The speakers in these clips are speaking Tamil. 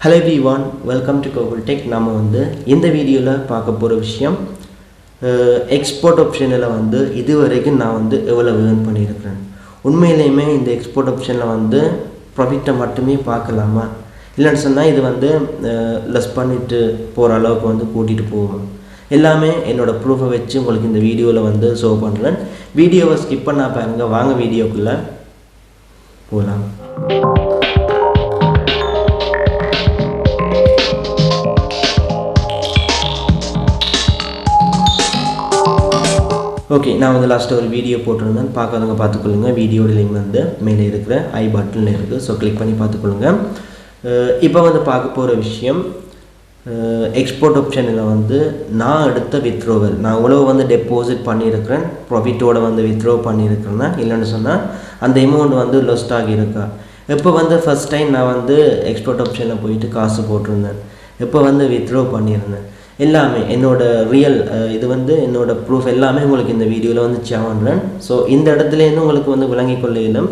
Hello everyone welcome to Gokul tech நம்ம வந்து இந்த வீடியோவில் பார்க்க போகிற விஷயம் எக்ஸ்போர்ட் ஆப்ஷனில் வந்து இது வரைக்கும் நான் வந்து எவ்வளோ ஏர்ன் பண்ணியிருக்கிறேன். உண்மையிலேயுமே இந்த எக்ஸ்போர்ட் ஆப்ஷனில் வந்து ப்ராஃபிட்டை மட்டுமே பார்க்கலாமா? இல்லைன்னு சொன்னால் இது வந்து லெஸ் பண்ணிட்டு போகிற அளவுக்கு வந்து கூட்டிகிட்டு போகும் எல்லாமே என்னோடய ப்ரூஃபை வச்சு உங்களுக்கு இந்த வீடியோவில் வந்து ஷோ பண்ணுறேன் வீடியோவை ஸ்கிப் பண்ணால் பாருங்கள் வாங்க வீடியோக்குள்ளே போகலாம் ஓகே நான் வந்து லாஸ்ட்டாக ஒரு வீடியோ போட்டிருந்தேன். பார்க்காதவங்க பார்த்துக்கொள்ளுங்க. வீடியோட லிங்க் வந்து மேலே இருக்கிற ஐ பட்டனில் இருக்குது ஸோ கிளிக் பண்ணி பார்த்துக்கொள்ளுங்க. இப்போ வந்து பார்க்க போகிற விஷயம் எக்ஸ்போர்ட் ஆப்ஷனில் வந்து நான் எடுத்த வித்ரோவல் நான் எவ்வளோ வந்து டெபாசிட் பண்ணியிருக்கிறேன். ப்ராஃபிட்டோட வந்து வித்ரோ பண்ணியிருக்கிறேன்னா இல்லைன்னு சொன்னால் அந்த அமௌண்ட் வந்து லொஸ்ட் ஆகியிருக்கா? எப்போ வந்து ஃபஸ்ட் டைம் நான் வந்து எக்ஸ்போர்ட் ஆப்ஷனில் போயிட்டு காசு போட்டிருந்தேன். எப்போ வந்து வித்ரோ பண்ணியிருந்தேன். எல்லாமே என்னோட ரியல் இது வந்து என்னோட ப்ரூஃப் எல்லாமே உங்களுக்கு இந்த வீடியோவில் வந்து சேவன்றேன் ஸோ இந்த இடத்துலேருந்து உங்களுக்கு வந்து விளங்கிக் கொள்ள இயலும்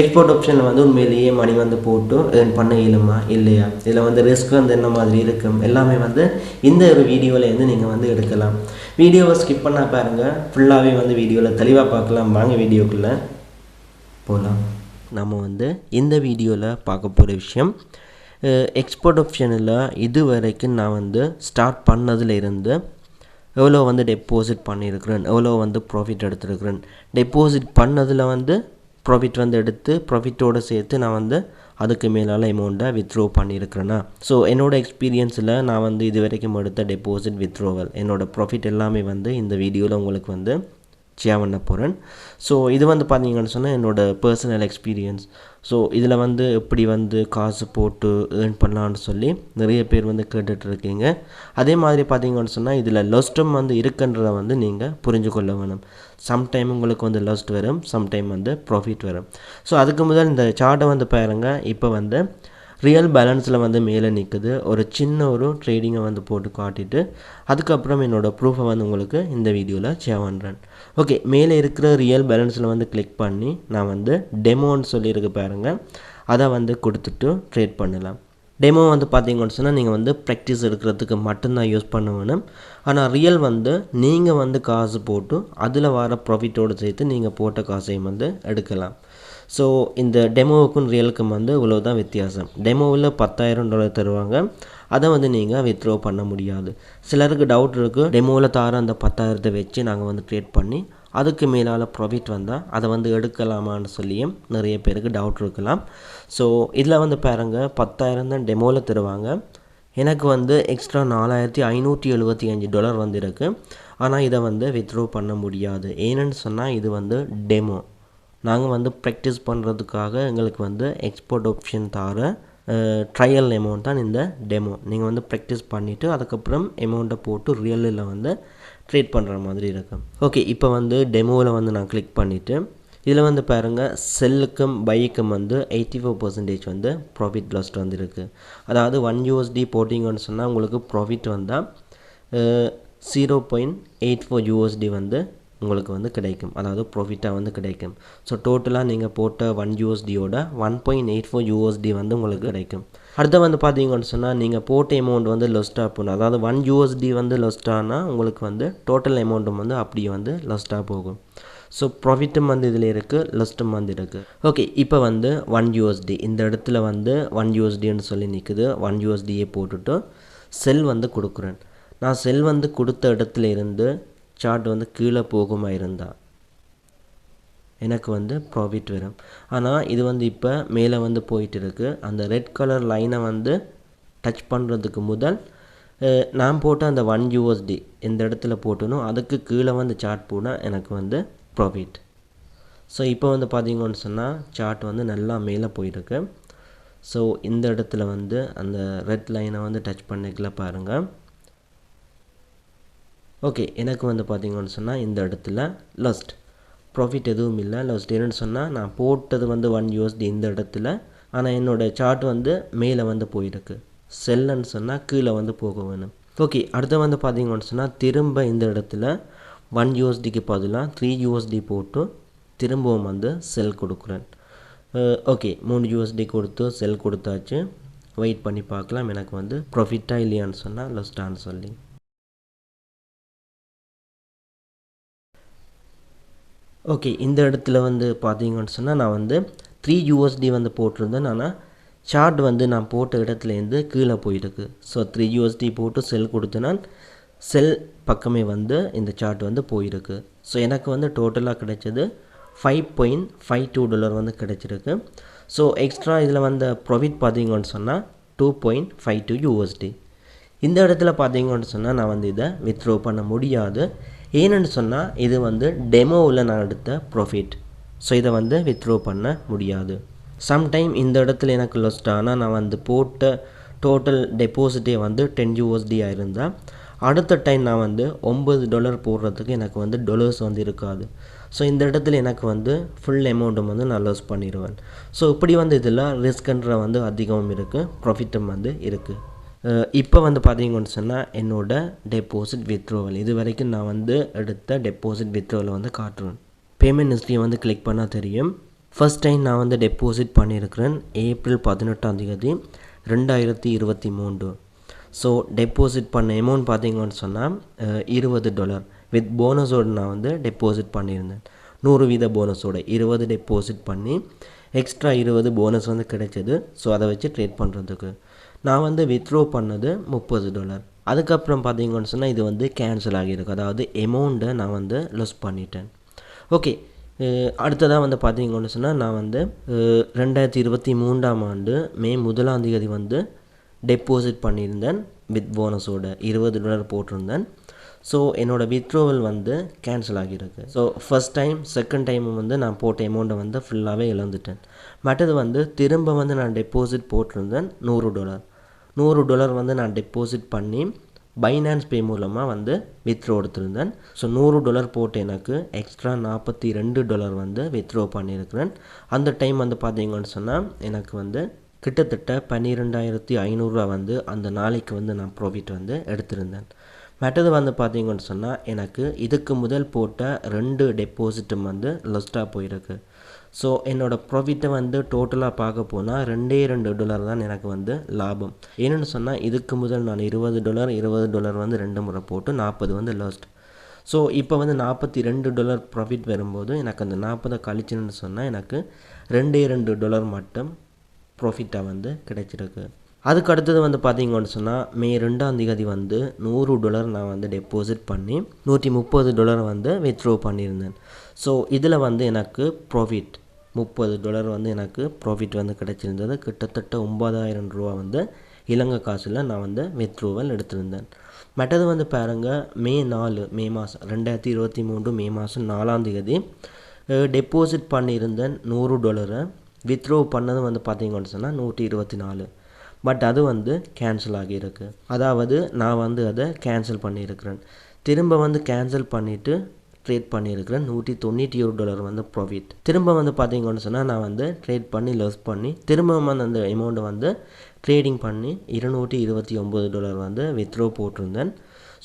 எக்ஸ்போர்ட் ஆப்ஷனில் வந்து உண்மையிலேயே மணி வந்து போட்டு ஏர்ன் பண்ண இயலுமா? இல்லையா? இதில் வந்து ரிஸ்க் வந்து என்ன மாதிரி இருக்கும்? எல்லாமே வந்து இந்த ஒரு வீடியோவிலேருந்து நீங்கள் வந்து எடுக்கலாம். வீடியோவை ஸ்கிப் பண்ணால் பாருங்கள் ஃபுல்லாகவே வந்து வீடியோவில் தெளிவாக பார்க்கலாம். வாங்க வீடியோக்குள்ளே போகலாம் நம்ம வந்து இந்த வீடியோவில் பார்க்க போகிற விஷயம் எக்ஸ்போர்ட் ஆப்ஷனில் இது வரைக்கும் நான் வந்து ஸ்டார்ட் பண்ணதுலேருந்து எவ்வளோ வந்து டெபாசிட் பண்ணியிருக்கிறேன் எவ்வளோ வந்து ப்ராஃபிட் எடுத்துருக்கிறேன். டெபாசிட் பண்ணதில் வந்து ப்ராஃபிட் வந்து எடுத்து ப்ராஃபிட்டோடு சேர்த்து நான் வந்து அதுக்கு மேலால் அமௌண்ட்டை வித்ட்ரோ பண்ணியிருக்கிறேன்னா ஸோ என்னோடய எக்ஸ்பீரியன்ஸில் நான் வந்து இது வரைக்கும் எடுத்த டெபாசிட் வித்ட்ரோவல் என்னோடய ப்ராஃபிட் எல்லாமே வந்து இந்த வீடியோவில் உங்களுக்கு வந்து பண்ண போகிறேன் ஸோ இது வந்து பார்த்தீங்கன்னு சொன்னால் என்னோடய பர்சனல் எக்ஸ்பீரியன்ஸ் ஸோ இதில் வந்து எப்படி வந்து காசு போட்டு ஏர்ன் பண்ணலான்னு சொல்லி நிறைய பேர் வந்து கேட்டுட்ருக்கீங்க. அதே மாதிரி பார்த்தீங்கன்னு சொன்னால் இதில் லஸ்ட்டும் வந்து இருக்குன்றதை வந்து நீங்கள் புரிஞ்சு கொள்ள வேணும். சம்டைம் உங்களுக்கு வந்து லஸ்ட் வரும் சம்டைம் வந்து ப்ராஃபிட் வரும். ஸோ அதுக்கு முதல் இந்த சார்ட்டை வந்து பாருங்கள் இப்போ வந்து ரியல் பேலன்ஸில் வந்து மேலே நிற்குது ஒரு சின்ன ஒரு ட்ரேடிங்கை வந்து போட்டு காட்டிட்டு அதுக்கப்புறம் என்னோடய ப்ரூஃபை வந்து உங்களுக்கு இந்த வீடியோவில் ஷேர் பண்ணுறேன் ஓகே மேலே இருக்கிற ரியல் பேலன்ஸில் வந்து கிளிக் பண்ணி நான் வந்து டெமோன்னு சொல்லியிருக்கு பாருங்கள் அதை வந்து கொடுத்துட்டு ட்ரேட் பண்ணலாம். டெமோ வந்து பார்த்தீங்கன்னு சொன்னால் நீங்கள் வந்து ப்ராக்டிஸ் எடுக்கிறதுக்கு மட்டும்தான் யூஸ் பண்ண வேணும். ஆனால் ரியல் வந்து நீங்கள் வந்து காசு போட்டு அதில் வர ப்ராஃபிட்டோடு சேர்த்து நீங்கள் போட்ட காசையும் வந்து எடுக்கலாம். ஸோ இந்த டெமோவுக்கும் ரியலுக்கும் வந்து இவ்வளோ தான் வித்தியாசம். டெமோவில் பத்தாயிரம் டாலர் தருவாங்க. அதை வந்து நீங்கள் வித்ரோ பண்ண முடியாது. சிலருக்கு டவுட் இருக்குது டெமோவில் தார அந்த பத்தாயிரத்தை வச்சு நாங்கள் வந்து ட்ரேட் பண்ணி அதுக்கு மேலால் ப்ராஃபிட் வந்தால் அதை வந்து எடுக்கலாமான்னு சொல்லியும் நிறைய பேருக்கு டவுட் இருக்கலாம். ஸோ இதில் வந்து பாருங்கள் பத்தாயிரம் தான் டெமோவில் தருவாங்க. எனக்கு வந்து எக்ஸ்ட்ரா நாலாயிரத்தி ஐநூற்றி எழுபத்தி அஞ்சு டாலர் வந்திருக்கு. ஆனால் இதை வந்து வித்ரோ பண்ண முடியாது. ஏன்னு சொன்னால் இது வந்து டெமோ நாங்கள் வந்து ப்ராக்டிஸ் பண்ணுறதுக்காக எங்களுக்கு வந்து எக்ஸ்போர்ட் ஆப்ஷன் தர ட்ரையல் அமௌண்ட் தான் இந்த டெமோ நீங்கள் வந்து ப்ராக்டிஸ் பண்ணிவிட்டு அதுக்கப்புறம் அமௌண்ட்டை போட்டு ரியலில் வந்து ட்ரீட் பண்ணுற மாதிரி இருக்கும் ஓகே இப்போ வந்து டெமோவில் வந்து நான் கிளிக் பண்ணிவிட்டு இதில் வந்து பாருங்கள் செல்லுக்கும் பைக்கும் வந்து எயிட்டி ஃபோர் பர்சன்டேஜ் வந்து ப்ராஃபிட் லாஸ்ட் வந்துருக்கு. அதாவது ஒன் யூஎஸ்டி போட்டிங்கன்னு சொன்னால் உங்களுக்கு ப்ராஃபிட் வந்தால் zero point eight four USD வந்து உங்களுக்கு வந்து கிடைக்கும். அதாவது ப்ராஃபிட்டாக வந்து கிடைக்கும். ஸோ டோட்டலாக நீங்கள் போட்ட one யூஎஸ்டியோட one point eight four USD வந்து உங்களுக்கு கிடைக்கும். அடுத்து வந்து பார்த்தீங்கன்னு சொன்னால் நீங்கள் போட்ட அமௌண்ட் வந்து லொஸ்ட்டாக போகணும் அதாவது ஒன் யூஎஸ்டி வந்து லொஸ்ட்டானால் உங்களுக்கு வந்து டோட்டல் அமௌண்ட்டும் வந்து அப்படியே வந்து லொஸ்ட்டாக போகும். ஸோ ப்ராஃபிட்டும் வந்து இதில் இருக்குது லஸ்ட்டும் வந்து இருக்குது ஓகே இப்போ வந்து ஒன் யூஎஸ்டி இந்த இடத்துல வந்து ஒன் யூஎஸ்டின்னு சொல்லி நிற்குது ஒன் யூஎஸ்டியே போட்டுட்டு செல் வந்து கொடுக்குறேன். நான் செல் வந்து கொடுத்த இடத்துல இருந்து சார்ட் வந்து கீழே போகுமா இருந்தால் எனக்கு வந்து ப்ராஃபிட் வரும். ஆனால் இது வந்து இப்போ மேலே வந்து போயிட்டு இருக்குது அந்த ரெட் கலர் லைனை வந்து டச் பண்ணுறதுக்கு முதல் நான் போட்ட அந்த ஒன் யூஎஸ்டி இந்த இடத்துல போட்டனோ அதுக்கு கீழே வந்து சார்ட் போனால் எனக்கு வந்து ப்ராஃபிட் ஸோ இப்போ வந்து பார்த்தீங்கன்னு சொன்னால் சார்ட் வந்து நல்லா மேலே போயிருக்கு. ஸோ இந்த இடத்துல வந்து அந்த ரெட் லைனை வந்து டச் பண்ணிக்கல பாருங்கள் ஓகே எனக்கு வந்து பார்த்திங்கன்னு சொன்னால் இந்த இடத்துல லஸ்ட் ப்ராஃபிட் எதுவும் இல்லை லஸ்ட் என்னென்னு சொன்னால் நான் போட்டது வந்து ஒன் யூஎஸ்டி இந்த இடத்துல ஆனால் என்னோடய சார்ட் வந்து மேலே வந்து போயிருக்கு. செல்லுன்னு சொன்னால் கீழே வந்து போக வேணும். ஓகே அடுத்து வந்து பார்த்திங்கன்னு சொன்னால் திரும்ப இந்த இடத்துல ஒன் யூஎஸ்டிக்கு பதிலாக த்ரீ யூஎஸ்டி போட்டு திரும்பவும் வந்து செல் கொடுக்குறேன். ஓகே மூணு யூஎஸ்டி கொடுத்து செல் கொடுத்தாச்சு. வெயிட் பண்ணி பார்க்கலாம் எனக்கு வந்து ப்ராஃபிட்டாக இல்லையான்னு சொன்னால் லஸ்ட்டான்னு சொல்லி. ஓகே இந்த இடத்துல வந்து பார்த்தீங்கன்னு சொன்னால் நான் வந்து த்ரீ யூஎஸ்டி வந்து போட்டிருந்தேன். ஆனால் சார்ட் வந்து நான் போட்ட இடத்துலேருந்து கீழே போயிருக்கு. ஸோ த்ரீ யூஎஸ்டி போட்டு செல் கொடுத்தனால் செல் பக்கமே வந்து இந்த சார்ட் வந்து போயிருக்கு. ஸோ எனக்கு வந்து டோட்டலாக கிடைச்சது five point five two dollar வந்து கிடைச்சிருக்கு. ஸோ எக்ஸ்ட்ரா இதில் வந்த ப்ராஃபிட் பார்த்தீங்கன்னு சொன்னால் two point five two USD இந்த இடத்துல பார்த்தீங்கன்னு சொன்னால் நான் வந்து இதை வித்ட்ரோ பண்ண முடியாது. ஏன்னு சொன்னால் இது வந்து டெமோவில் நான் எடுத்த ப்ராஃபிட் ஸோ இதை வந்து வித்ரோ பண்ண முடியாது. சம்டைம் இந்த இடத்துல எனக்கு லொஸ்ட் ஆனால் நான் வந்து போட்ட டோட்டல் டெபாசிட்டே வந்து டென் யூஎஸ்டியாக இருந்தால் அடுத்த டைம் நான் வந்து ஒம்பது டாலர் போடுறதுக்கு எனக்கு வந்து டொலர்ஸ் வந்து இருக்காது. ஸோ இந்த இடத்துல எனக்கு வந்து ஃபுல் அமௌண்ட்டும் வந்து நான் லாஸ் பண்ணிடுவேன் ஸோ இப்படி வந்து இதில் ரிஸ்க்ன்ற வந்து அதிகமும் இருக்குது ப்ராஃபிட்டும் வந்து இருக்குது இப்போ வந்து பார்த்தீங்கன்னு சொன்னால் என்னோட டெபாசிட் வித்ரோவல் இது வரைக்கும் நான் வந்து எடுத்த டெபாசிட் வித்ரோவலை வந்து காட்டுறேன். பேமெண்ட் ஹிஸ்ட்ரியை வந்து கிளிக் பண்ணால் தெரியும். ஃபஸ்ட் டைம் நான் வந்து டெபாசிட் பண்ணியிருக்கிறேன் ஏப்ரல் பதினெட்டாம் தேதி ரெண்டாயிரத்தி இருபத்தி மூன்று. ஸோ டெபாசிட் பண்ண அமௌண்ட் பார்த்தீங்கன்னு சொன்னால் இருபது டாலர் வித் போனஸோடு நான் வந்து டெபாசிட் பண்ணியிருந்தேன். நூறு வீத போனஸோட இருபது டெபாசிட் பண்ணி எக்ஸ்ட்ரா இருபது போனஸ் வந்து கிடைச்சது. ஸோ அதை வச்சு ட்ரேட் பண்ணுறதுக்கு நான் வந்து வித்ட்ரோ பண்ணது முப்பது டாலர் அதுக்கப்புறம் பார்த்தீங்கன்னு சொன்னால் இது வந்து கேன்சல் ஆகியிருக்கு. அதாவது எமௌண்ட்டை நான் வந்து லெஸ் பண்ணிட்டேன். ஓகே அடுத்ததாக வந்து பார்த்தீங்கன்னு சொன்னால் நான் வந்து ரெண்டாயிரத்தி இருபத்தி மூன்றாம் ஆண்டு மே முதலாம் தேதி வந்து டெபாசிட் பண்ணியிருந்தேன் வித் போனஸோட இருபது டாலர் போட்டிருந்தேன். ஸோ என்னோடய வித்ட்ரோவல் வந்து கேன்சல் ஆகியிருக்கு. So first time second time வந்து நான் போட்ட அமௌண்ட்டை வந்து ஃபுல்லாகவே இழந்துட்டேன். மற்றது வந்து திரும்ப வந்து நான் டெபாசிட் போட்டிருந்தேன் நூறு டாலர் நூறு டாலர் வந்து நான் டெபாசிட் பண்ணி பைனான்ஸ் பே மூலமாக வந்து வித்ட்ரோ எடுத்திருந்தேன். ஸோ நூறு டாலர் போட்டு எனக்கு எக்ஸ்ட்ரா நாற்பத்தி ரெண்டு டாலர் வந்து வித்ட்ரோ பண்ணியிருக்கிறேன். அந்த டைம் வந்து பார்த்தீங்கன்னு சொன்னால் எனக்கு வந்து கிட்டத்தட்ட பன்னிரெண்டாயிரத்தி ஐநூறுரூவா வந்து அந்த நாளைக்கு வந்து நான் ப்ராஃபிட் வந்து எடுத்திருந்தேன். மற்றது வந்து பார்த்தீங்கன்னு சொன்னால் எனக்கு இதுக்கு முதல் போட்ட ரெண்டு டெபாசிட்டும் வந்து லொஸ்ட்டாக போயிருக்கு. ஸோ என்னோடய ப்ராஃபிட்டை வந்து டோட்டலாக பார்க்க போனால் ரெண்டே ரெண்டு டாலர் தான் எனக்கு வந்து லாபம். என்னென்னு சொன்னால் இதுக்கு முதல் நான் இருபது டாலர் இருபது டாலர் வந்து ரெண்டு முறை போட்டு நாற்பது வந்து லாஸ்ட் ஸோ இப்போ வந்து நாற்பத்தி ரெண்டு டாலர் ப்ராஃபிட் வரும்போது எனக்கு அந்த நாற்பதை கழிச்சுன்னு சொன்னால் எனக்கு ரெண்டே ரெண்டு டாலர் மட்டும் ப்ராஃபிட்டாக வந்து கிடைச்சிருக்கு. அதுக்கு அடுத்தது வந்து பார்த்தீங்கன்னு சொன்னால் மே ரெண்டாம் தேதி வந்து நூறு டாலர் நான் வந்து டெபாசிட் பண்ணி நூற்றி முப்பது டாலர் வந்து வித்ட்ரோ பண்ணியிருந்தேன். ஸோ இதில் வந்து எனக்கு ப்ராஃபிட் முப்பது டாலர் வந்து எனக்கு ப்ராஃபிட் வந்து கிடச்சிருந்தது. கிட்டத்தட்ட ஒம்பதாயிரம் ரூபா வந்து இலங்கை காசில் நான் வந்து வித்ட்ரோவல் எடுத்திருந்தேன். மற்றது வந்து பாருங்கள் மே நாலு மே மாதம் ரெண்டாயிரத்தி இருபத்தி மூன்று மே மாதம் நாலாம் தேதி டெபாசிட் பண்ணியிருந்தேன் நூறு டாலரை வித்ட்ரோ பண்ணது வந்து பார்த்தீங்கன்னு சொன்னால் நூற்றி இருபத்தி நாலு. பட் அது வந்து கேன்சல் ஆகியிருக்கு. அதாவது நான் வந்து அதை கேன்சல் பண்ணியிருக்கிறேன். திரும்ப வந்து கேன்சல் பண்ணிவிட்டு ட்ரேட் பண்ணியிருக்கிறேன். நூற்றி தொண்ணூற்றி ஒரு டாலர் வந்து ப்ராஃபிட் திரும்ப வந்து பார்த்தீங்கன்னு சொன்னால் நான் வந்து ட்ரேட் பண்ணி லெஸ் பண்ணி திரும்ப வந்து அந்த அமௌண்ட்டை வந்து ட்ரேடிங் பண்ணி இருநூற்றி இருபத்தி ஒம்பது டாலர் வந்து வித்ட்ரோ போட்டிருந்தேன்.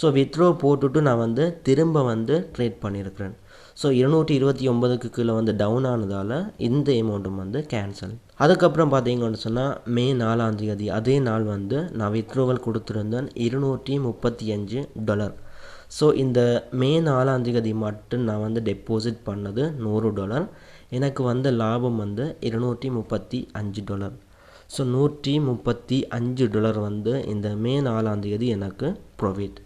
ஸோ வித்ட்ரோ போட்டுட்டு நான் வந்து திரும்ப வந்து ட்ரேட் பண்ணியிருக்கிறேன். ஸோ இருநூற்றி இருபத்தி ஒன்பதுக்கு கீழே வந்து டவுன் ஆனதால் இந்த அமௌண்ட்டும் வந்து கேன்சல் அதுக்கப்புறம் பார்த்தீங்கன்னு சொன்னால் மே நாலாம் தேதி அதே நாள் வந்து நான் வித்ரோவல் கொடுத்துருந்தேன் இருநூற்றி முப்பத்தி அஞ்சு டாலர் ஸோ இந்த மே நாலாம் தேதி மட்டும் நான் வந்து டெபாசிட் பண்ணது நூறு டாலர் எனக்கு வந்த லாபம் வந்து இருநூற்றி முப்பத்தி அஞ்சு டாலர் ஸோ நூற்றி முப்பத்தி அஞ்சு டாலர் வந்து இந்த மே நாலாம் தேதி எனக்கு ப்ரொஃபிட்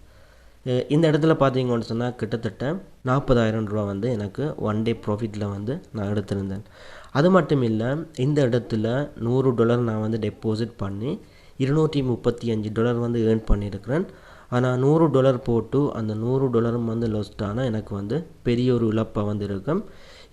இந்த இடத்துல பார்த்தீங்கன்னு சொன்னால் கிட்டத்தட்ட நாற்பதாயிரம் ரூபா வந்து எனக்கு ஒன் டே ப்ராஃபிட்டில் வந்து நான் எடுத்திருந்தேன். அது மட்டும் இல்லை இந்த இடத்துல நூறு டாலர் நான் வந்து டெபாசிட் பண்ணி இருநூற்றி முப்பத்தி அஞ்சு டாலர் வந்து ஏர்ன் பண்ணியிருக்கிறேன் ஆனால் நூறு டாலர் போட்டு அந்த நூறு டாலரும் வந்து லாஸ்ட் ஆனால் எனக்கு வந்து பெரிய ஒரு இழப்பாக வந்து இருக்கும்.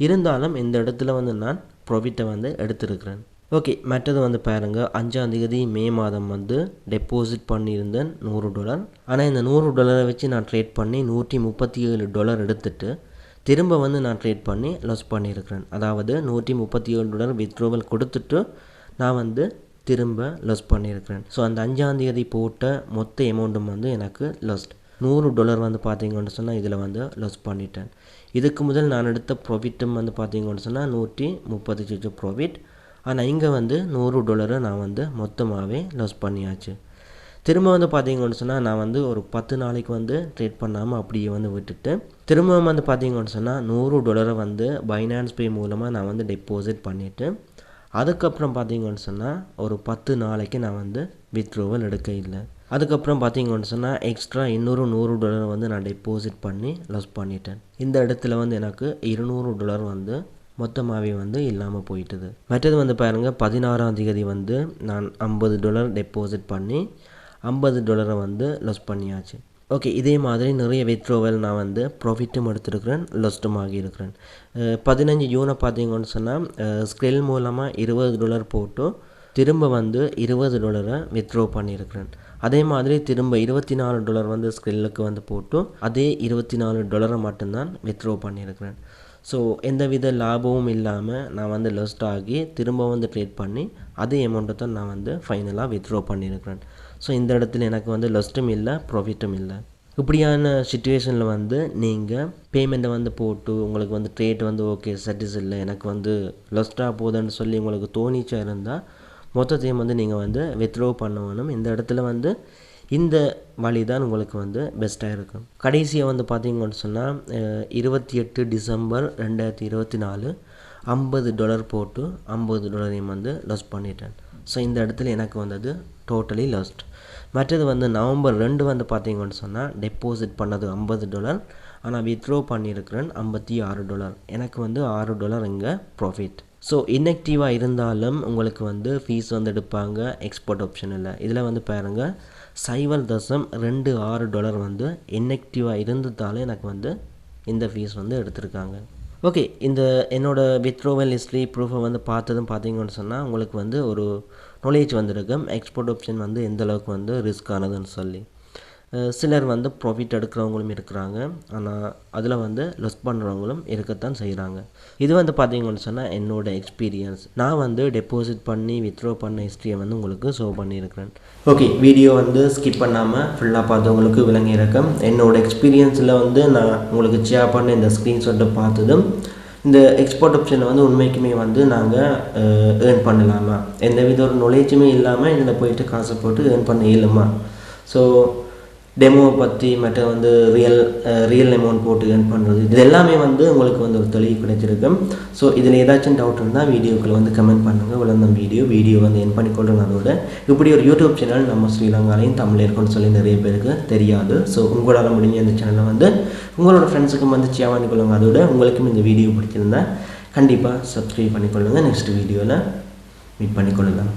இருந்தாலும் இந்த இடத்துல வந்து நான் ப்ராஃபிட்டை வந்து எடுத்திருக்கிறேன். ஓகே மற்றது வந்து பாருங்கள் அஞ்சாம் தேதி மே மாதம் வந்து டெபாசிட் பண்ணியிருந்தேன் நூறு டாலர் ஆனால் இந்த நூறு டாலரை வச்சு நான் ட்ரேட் பண்ணி நூற்றி முப்பத்தி ஏழு டாலர் எடுத்துட்டு திரும்ப வந்து நான் ட்ரேட் பண்ணி லாஸ் பண்ணியிருக்கிறேன். அதாவது நூற்றி முப்பத்தி ஏழு டாலர் வித்ட்ரோவல் கொடுத்துட்டு நான் வந்து திரும்ப லாஸ் பண்ணியிருக்கிறேன். ஸோ அந்த அஞ்சாம் தேதி போட்ட மொத்த அமௌண்ட்டும் வந்து எனக்கு லாஸ்ட் நூறு டாலர் வந்து பார்த்தீங்கன்னு சொன்னால் இதில் வந்து லாஸ் பண்ணிட்டேன். இதுக்கு முதல் நான் எடுத்த ப்ராஃபிட்டும் வந்து பார்த்தீங்கன்னு சொன்னால் நூற்றி முப்பத்தஞ்சு ப்ராஃபிட் ஆனால் இங்கே வந்து நூறு டாலரை நான் வந்து மொத்தமாகவே லாஸ் பண்ணியாச்சு. திரும்ப வந்து பார்த்தீங்கன்னு சொன்னால் நான் வந்து ஒரு பத்து நாளைக்கு வந்து ட்ரேட் பண்ணாமல் அப்படியே வந்து விட்டுட்டு திரும்பவும் வந்து பார்த்தீங்கன்னு சொன்னால் நூறு டாலரை வந்து பைனான்ஸ் பே மூலமாக நான் வந்து டெபாசிட் பண்ணிவிட்டு அதுக்கப்புறம் பார்த்தீங்கன்னு சொன்னால் ஒரு பத்து நாளைக்கு நான் வந்து வித்ட்ரோவல் எடுக்க இல்லை. அதுக்கப்புறம் பார்த்தீங்கன்னு சொன்னால் எக்ஸ்ட்ரா இன்னொரு நூறு டாலர் வந்து நான் டெபாசிட் பண்ணி லாஸ் பண்ணிட்டேன். இந்த இடத்துல வந்து எனக்கு இருநூறு டாலர் வந்து மொத்தமாகவே வந்து இல்லாமல் போயிட்டுது. மற்றது வந்து பாருங்கள் பதினாறாம் தேதி வந்து நான் ஐம்பது டாலர் டெபாசிட் பண்ணி ஐம்பது டாலரை வந்து லாஸ் பண்ணியாச்சு. ஓகே இதே மாதிரி நிறைய வித்ரோவல் நான் வந்து ப்ராஃபிட்டும் எடுத்துருக்கிறேன் லஸ்ட்டும் ஆகியிருக்கிறேன். பதினஞ்சு யூனை பார்த்தீங்கன்னு சொன்னால் ஸ்கில் மூலமாக இருபது டாலர் போட்டு திரும்ப வந்து இருபது டாலரை வித்ட்ரோ பண்ணியிருக்கிறேன். அதே மாதிரி திரும்ப இருபத்தி நாலு டாலர் வந்து ஸ்கில்லுக்கு வந்து போட்டு அதே இருபத்தி நாலு டாலரை மட்டும்தான் வித்ட்ரோ பண்ணியிருக்கிறேன். ஸோ எந்தவித லாபமும் இல்லாமல் நான் வந்து லஸ்ட் ஆகி திரும்ப வந்து ட்ரேட் பண்ணி அதே அமௌண்ட்டை தான் நான் வந்து ஃபைனலாக வித்ட்ரா பண்ணியிருக்கிறேன் ஸோ இந்த இடத்துல எனக்கு வந்து லஸ்ட்டும் இல்லை ப்ராஃபிட்டும் இல்லை. இப்படியான சுச்சுவேஷனில் வந்து நீங்கள் பேமெண்ட்டை வந்து போட்டு உங்களுக்கு வந்து ட்ரேட் வந்து ஓகே சட்டிஸ் இல்லை எனக்கு வந்து லஸ்ட்டாக போகுதுன்னு சொல்லி உங்களுக்கு தோணிச்சா இருந்தால் மொத்தத்தையும் வந்து நீங்கள் வந்து வித்ட்ரா பண்ணணும். இந்த இடத்துல வந்து இந்த வழி தான் உங்களுக்கு வந்து பெஸ்ட்டாக இருக்கும். கடைசியாக வந்து பார்த்தீங்கன்னு சொன்னால் இருபத்தி எட்டு டிசம்பர் ரெண்டாயிரத்தி இருபத்தி நாலு ஐம்பது டாலர் போட்டு ஐம்பது டாலரையும் வந்து லாஸ் பண்ணிட்டேன். ஸோ இந்த இடத்துல எனக்கு வந்தது டோட்டலி லாஸ்ட் மற்றது வந்து நவம்பர் ரெண்டு வந்து பார்த்தீங்கன்னு சொன்னால் டெபாசிட் பண்ணது ஐம்பது டாலர் ஆனால் வித்ட்ரோ பண்ணியிருக்கிறேன் ஐம்பத்தி ஆறு டாலர் எனக்கு வந்து ஆறு டாலர் இங்கே ப்ராஃபிட் ஸோ இன்ஆக்டிவாக இருந்தாலும் உங்களுக்கு வந்து ஃபீஸ் வந்து எடுப்பாங்க எக்ஸ்போர்ட் ஆப்ஷன் இல்லை. இதில் வந்து பாருங்கள் சைவர் தசம் ரெண்டு ஆறு டாலர் வந்து இன்ஆக்டிவாக இருந்ததால் எனக்கு வந்து இந்த ஃபீஸ் வந்து எடுத்திருக்காங்க. ஓகே இந்த என்னோடய வித்ரோவல் ஹிஸ்ட்ரி ப்ரூஃபை வந்து பார்த்ததும் பார்த்தீங்கன்னு சொன்னால் உங்களுக்கு வந்து ஒரு நாலேஜ் வந்திருக்கும். எக்ஸ்போர்ட் ஆப்ஷன் வந்து எந்த அளவுக்கு வந்து ரிஸ்க் ஆனதுன்னு சொல்லி. சிலர் வந்து ப்ராஃபிட் எடுக்கிறவங்களும் இருக்கிறாங்க. ஆனால் அதில் வந்து லெஸ் பண்ணுறவங்களும் இருக்கத்தான் செய்கிறாங்க இது வந்து பார்த்தீங்கன்னு சொன்னால் என்னோட எக்ஸ்பீரியன்ஸ் நான் வந்து டெபாசிட் பண்ணி வித்ட்ரா பண்ண ஹிஸ்ட்ரியை வந்து உங்களுக்கு ஷோ பண்ணியிருக்கிறேன். ஓகே வீடியோ வந்து ஸ்கிப் பண்ணாமல் ஃபுல்லாக பார்த்தவங்களுக்கு விளங்கியிருக்கேன் என்னோட எக்ஸ்பீரியன்ஸில் வந்து நான் உங்களுக்கு ஷேர் பண்ண இந்த ஸ்க்ரீன்ஷாட்டை பார்த்ததும் இந்த எக்ஸ்போர்ட் ஆப்ஷனில் வந்து உண்மைக்குமே வந்து நாங்கள் ஏர்ன் பண்ணலாமா? எந்த வித ஒரு நொலேஜுமே இல்லாமல் இதில் போயிட்டு காசை போட்டு ஏர்ன் பண்ண இயலுமா? ஸோ டெமோவை பற்றி மற்ற வந்து ரியல் ரியல் அமௌண்ட் போட்டு ஏர்ன் பண்ணுறது இது எல்லாமே வந்து உங்களுக்கு வந்து ஒரு தெளிவு கிடைச்சிருக்கும் ஸோ இதில் ஏதாச்சும் டவுட் இருந்தால் வீடியோக்களை வந்து கமெண்ட் பண்ணுங்கள் விளந்த வீடியோ வீடியோ வந்து என் பண்ணிக்கொள்ளுங்க அதோட. இப்படி ஒரு யூடியூப் சேனல் நம்ம ஸ்ரீலங்காலையும் தமிழ் இருக்குன்னு சொல்லி நிறைய பேருக்கு தெரியாது. ஸோ உங்களால் முடிஞ்ச இந்த சேனலை வந்து உங்களோட ஃப்ரெண்ட்ஸுக்கும் வந்து ஷேர் பண்ணிக்கொள்ளுங்க அதோட. உங்களுக்கும் இந்த வீடியோ பிடிச்சிருந்தா கண்டிப்பாக சப்ஸ்கிரைப் பண்ணிக்கொள்ளுங்கள் நெக்ஸ்ட் வீடியோவில் மீட் பண்ணிக்கொள்ளலாம்